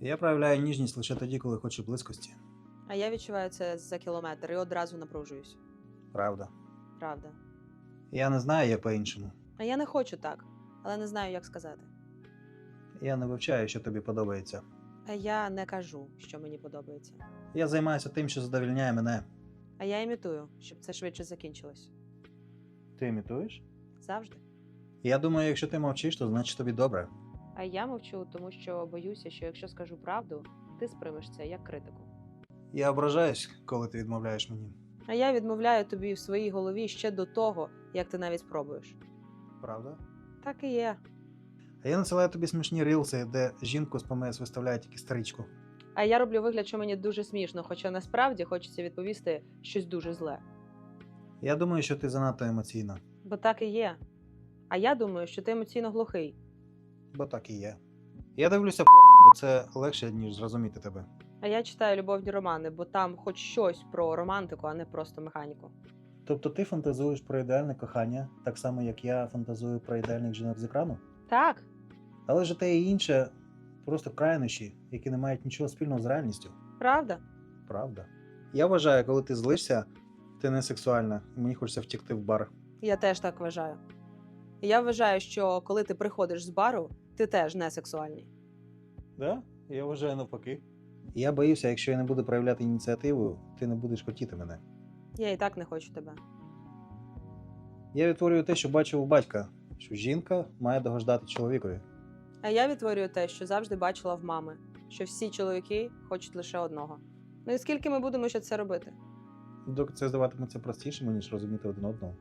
Я проявляю ніжність лише тоді, коли хочу близькості. А я відчуваю це за кілометр і одразу напружуюсь. Правда. Правда. Я не знаю, як по-іншому. А я не хочу так, але не знаю, як сказати. Я не вивчаю, що тобі подобається. А я не кажу, що мені подобається. Я займаюся тим, що задовільняє мене. А я імітую, щоб це швидше закінчилось. Ти імітуєш? Завжди. Я думаю, якщо ти мовчиш, то значить тобі добре. А я мовчу, тому що боюся, що якщо скажу правду, ти сприймеш це як критику. Я ображаюсь, коли ти відмовляєш мені. А я відмовляю тобі в своїй голові ще до того, як ти навіть спробуєш. Правда? Так і є. А я насилаю тобі смішні рілси, де жінку з ПМС виставляють як істеричку. А я роблю вигляд, що мені дуже смішно, хоча насправді хочеться відповісти щось дуже зле. Я думаю, що ти занадто емоційна, Бо так і є. А я думаю, що ти емоційно глухий. Бо так і є. Я дивлюся порно, бо це легше, ніж зрозуміти тебе. А я читаю любовні романи, бо там хоч щось про романтику, а не просто механіку. Тобто ти фантазуєш про ідеальне кохання, так само як я фантазую про ідеальних жінок з екрану? Так, Але ж те і інше просто крайнощі, які не мають нічого спільного з реальністю. правда? Правда. Я вважаю, коли ти злишся, ти не сексуальна, і мені хочеться втікти в бар. Я теж так вважаю. Я вважаю, що коли ти приходиш з бару, ти теж не сексуальний. Да? Я вважаю навпаки. Я боюся, якщо я не буду проявляти ініціативу, ти не будеш хотіти мене. Я і так не хочу тебе. Я відтворюю те, що бачив у батька, що жінка має догождати чоловікові. А я відтворюю те, що завжди бачила в мами, що всі чоловіки хочуть лише одного. Ну і скільки ми будемо ще це робити? Доки це здаватиметься простішим, ніж розуміти один одного.